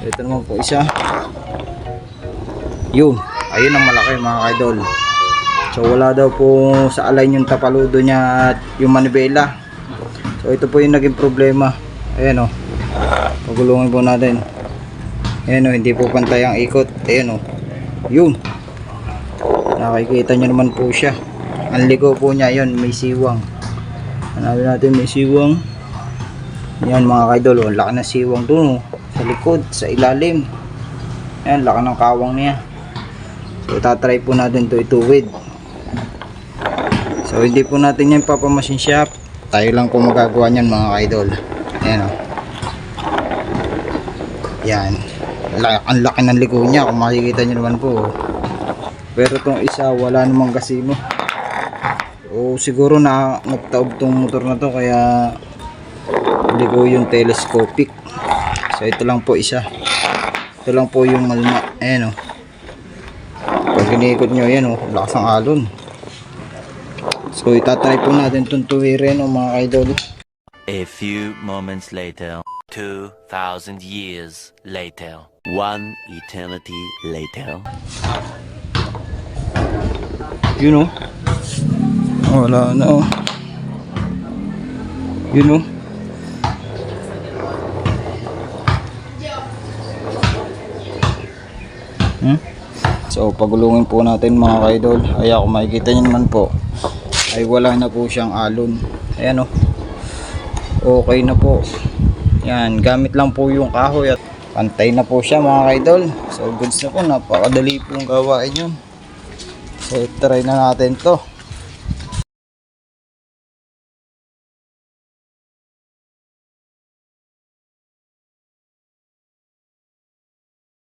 So ito naman po isa. Yun. Ayun ang malaki mga idol. So wala daw po sa align yung tapaludo niya at yung manibela. So ito po yung naging problema. Ayan o. Pagulungin po natin. Ayan o, hindi po pantay ang ikot. Ayan o. Yun. Nakikita nyo naman po siya. Ang ligo po niya yun, may siwang. Hanapin natin may siwang. Yan mga kaidol, oh, laki ng siwang dun oh. Sa likod, sa ilalim. Yan, laki ng kawang niya. So itatry po natin to ituwid. So hindi po natin yan papamasin shop. Tayo lang po magagawa niyan mga kaidol. Yan oh. Yan. Ang laki ng ligo niya kung makikita nyo naman po. oh. Pero tong isa wala namang gasimo. O siguro na nagtaob tong motor na to kaya ligo yung telescopic. So ito lang po isa. Ito lang po yung malma. Ayan o. Pag inikot nyo yan o, lakas ng alon. So itatry po natin itong tuwirin o mga idol. A few moments later, 2,000 years later, one eternity later. Yun o. Wala na o. Yun o. Hmm? So pagulungin po natin mga kaidol. Ay kung makikita nyo naman po ay wala na po siyang alon. Ayan o. Okay na po. Yan, gamit lang po yung kahoy at pantay na po siya mga kaidol. So goods na po, napakadali pong gawain yun. So try na natin to.